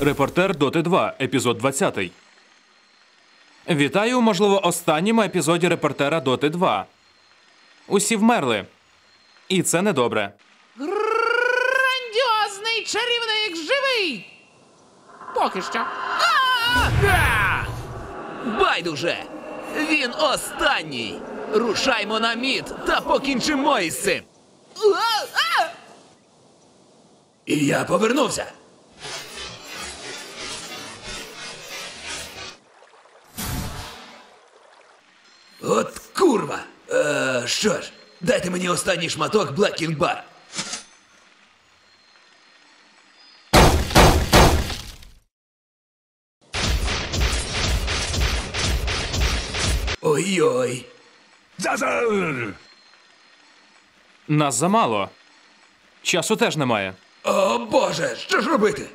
Репортер Доти 2, епізод 20. Вітаю, можливо, останньому епізоді репортера Доти 2. Усі вмерли. І це недобре. Грандіозний чарівник живий! Поки що. Байдуже! Він останній! Рушаймо на мід та покінчимо із цим! І я повернувся! От курва! Е, що ж, дайте мені останній шматок Блекінг Бар. Ой-ой! Нас замало. Часу теж немає. О боже, що ж робити?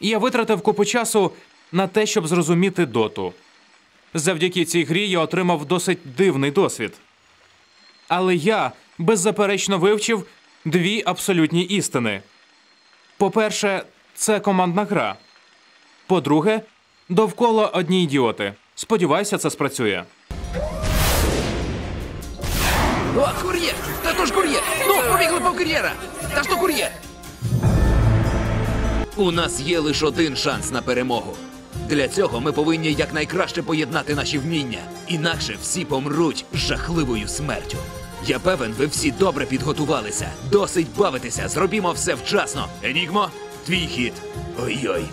Я витратив купу часу на те, щоб зрозуміти доту. Завдяки цій грі я отримав досить дивний досвід. Але я беззаперечно вивчив дві абсолютні істини. По-перше, це командна гра. По-друге, довкола одні ідіоти. Сподіваюся, це спрацює. О, кур'єр! Та то ж кур'єр! Ну, побігли по кур'єра! Та ж то кур'єр! У нас є лише один шанс на перемогу. Для цього ми повинні якнайкраще поєднати наші вміння, інакше всі помруть жахливою смертю. Я певен, ви всі добре підготувалися. Досить бавитися, зробімо все вчасно. Енігмо, твій хід. Ой-ой.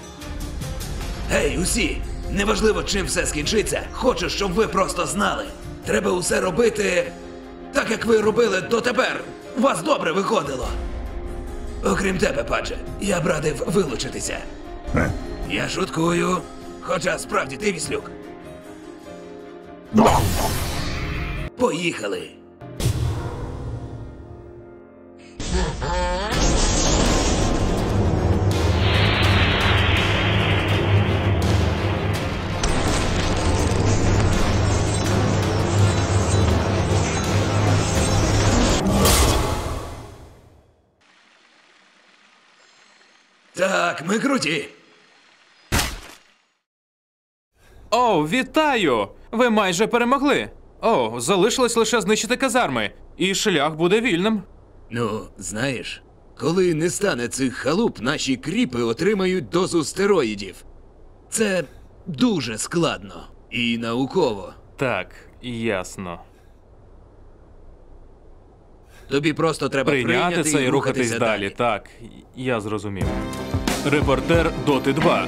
Гей, усі! Неважливо, чим все скінчиться. Хочу, щоб ви просто знали. Треба усе робити так, як ви робили дотепер. У вас добре виходило. Окрім тебе, падже, я б радив вилучитися. Я шуткую. Хоча справді ти віслюк. Поїхали. Так, ми круті. О, вітаю! Ви майже перемогли. О, залишилось лише знищити казарми, і шлях буде вільним. Ну, знаєш, коли не стане цих халуп, наші кріпи отримають дозу стероїдів. Це дуже складно і науково. Так, ясно. Тобі просто треба Прийняти прийняти це і рухатись далі. Так, я зрозумів. Репортер Доти 2.